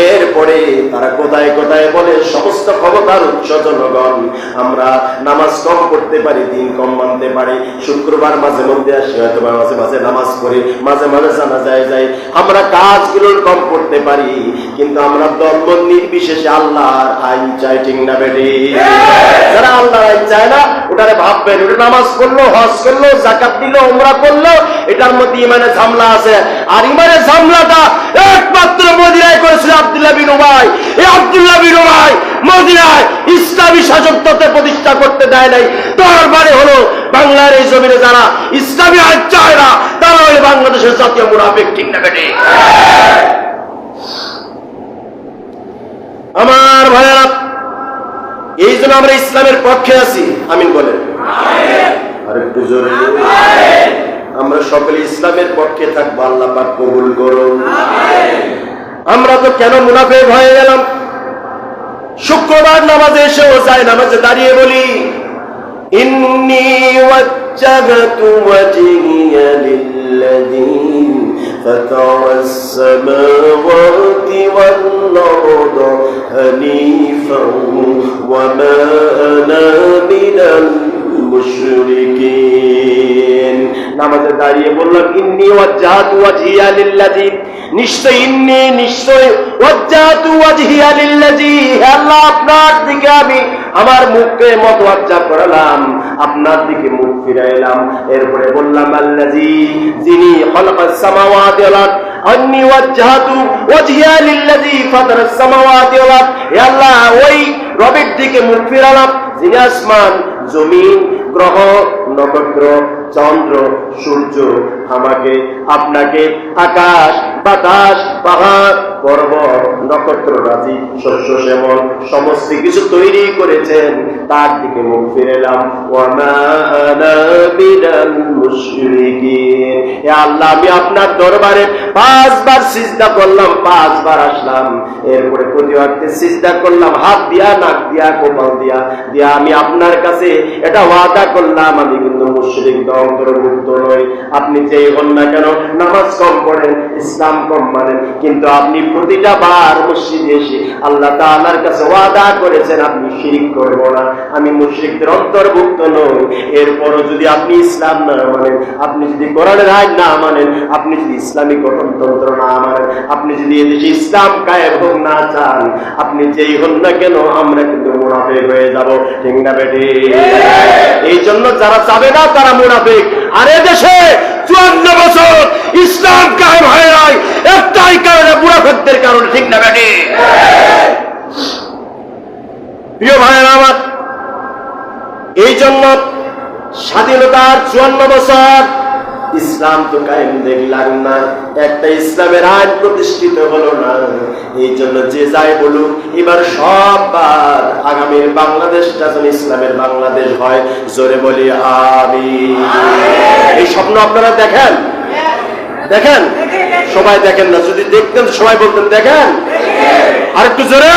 এরপরে তারা কোথায় কোথায় বলে সমস্ত ক্ষমতার উচ্চ জনগণ। আমরা নামাজ কম করতে পারি দিন কম মানতে পারি। শুক্রবার মাঝে মধ্যে আসি হয়তো মাঝে মাঝে নামাজ পড়ি মাঝে মাঝে জানা যায়। যাই আমরা কাজগুলো কম করতে পারি কিন্তু আমরা ধর্ম নির্বিশেষে আল্লাহর আইন চাই ঠিক না বেটি? যারা আল্লাহর আইন চায় না ওটারে ভাববেন ওটা নামাজ পড়ল হজ করল জাকাত দিল ওমরা করল এটার মধ্যে ইমানে ঝামলা আছে। আর ইমানের ঝামলাটা একমাত্র মদিনায় করেছিল আব্দুল্লাহ বিন উবাই। এই আব্দুল্লাহ বিন উবাই মদিনায় ইসলামী শাসকতন্ত্র প্রতিষ্ঠা করতে দেয় নাই। তার মানে হলো বাংলার এই জমিনে যারা ইসলামী আইন চায় না তারা ওই বাংলাদেশের জাতীয় মুনাফিক ঠিক না বেটে আমার ভাইয়েরা এই জন্য আমরা ইসলামের পক্ষে আছি। আমিন বলেন। আরেকটু জোরে আমরা সকলে ইসলামের পক্ষে থাকব আল্লাহ পাক কবুল করুন। আমরা তো কেন মুনাফে হয়ে গেলাম? শুক্রবার নামাজে এসে ও যায় নামাজে দাঁড়িয়ে বলি ইন্নি والأرض حنيفا وما أنا من المشركين নামাজে দাঁড়িয়ে বললাম ইন্নি ওয়াজ্জাহাতু ওয়াজহিয়া লিল্লাযী নিশ্চয় ইন্নি নিশ্চয় ওয়াজ্জাহাতু ওয়াজহিয়া লিল্লাযী হে আল্লাহ আপনার দিকে আমি আমার মুখকে মতওয়াজ্জা করালাম আপনার দিকে মুখ ফিরাইলাম এরপরে বললাম আল্লাযী যিনি খালাকাস সামাওয়াতি ওয়াল আরদ আন্নি ওয়াজ্জাহাতু ওয়াজহিয়া লিল্লাযী ফাতারাস সামাওয়াতি ওয়াল আরদ। হে আল্লাহ, ওই রবের দিকে মুখ ফিরালাম। যিনি আসমান, জমিন, গ্রহ, নক্ষত্র, চন্দ্র, সূর্য, আমাকে, আপনাকে, আকাশ, বাতাস, পাহাড়, পর্বত, নক্ষত্র রাজি শস্য, শ্যামল, সমস্ত কিছু তৈরি করেছেন। তার দিকে মুখ ফিরেলাম। ওয়ামা আল্লাহ, আমি আপনার দরবারে পাঁচবার সিজদা করলাম, পাঁচবার আসলাম। এরপরে প্রতিবারতে সিজদা করলাম, হাত দিয়া, নাক দিয়া, কোপাল দিয়া। দিয়া আমি আপনার কাছে এটা ওয়াদা করলাম, আমি কিন্তু মুশরিক অন্তর্ভুক্ত নই আপনি যেই হন না কেন নামাজ কম পড়েন ইসলাম কম মানেন। কিন্তু আপনি প্রতিটা বার মসজিদে এসে আল্লাহ তাআলার কাছে ওয়াদা করেছেন আপনি শিরিক করব না। আমি মুশরিকদের অন্তর্ভুক্ত নই। এরপরও যদি আপনি ইসলাম না মানেন আপনি যদি কোরআনের আইন না মানেন আপনি যদি ইসলামী গঠনতন্ত্র না মানেন আপনি যদি এদেশে ইসলাম কায়েম হোক না চান আপনি যেই হন না কেন আমরা কিন্তু মুনাফেক হয়ে যাব। ঠিক না বেটি? এই জন্য যারা চাবে না তারা মুনাফিক। আর এদেশে চুয়ান্ন বছর ইসলাম কায়েম হয়ে নাই। একটাই কারণে মুনাফিকদের কারণে ঠিক না বেটি প্রিয় ভাইয়ের আমার, এই জন্য স্বাধীনতার চুয়ান্ন বছর ইসলাম তো কায়েম দেখলাম না। একটা ইসলামের আইন প্রতিষ্ঠিত এই জন্য যে যাই বলুক এবার সববার আগামীর বাংলাদেশটা যেন ইসলামের বাংলাদেশ হয় জোরে বলি আমি এই স্বপ্ন আপনারা দেখেন? দেখেন? সবাই দেখেন না যদি দেখতেন সবাই বলতেন দেখেন। আর একটু জোরে।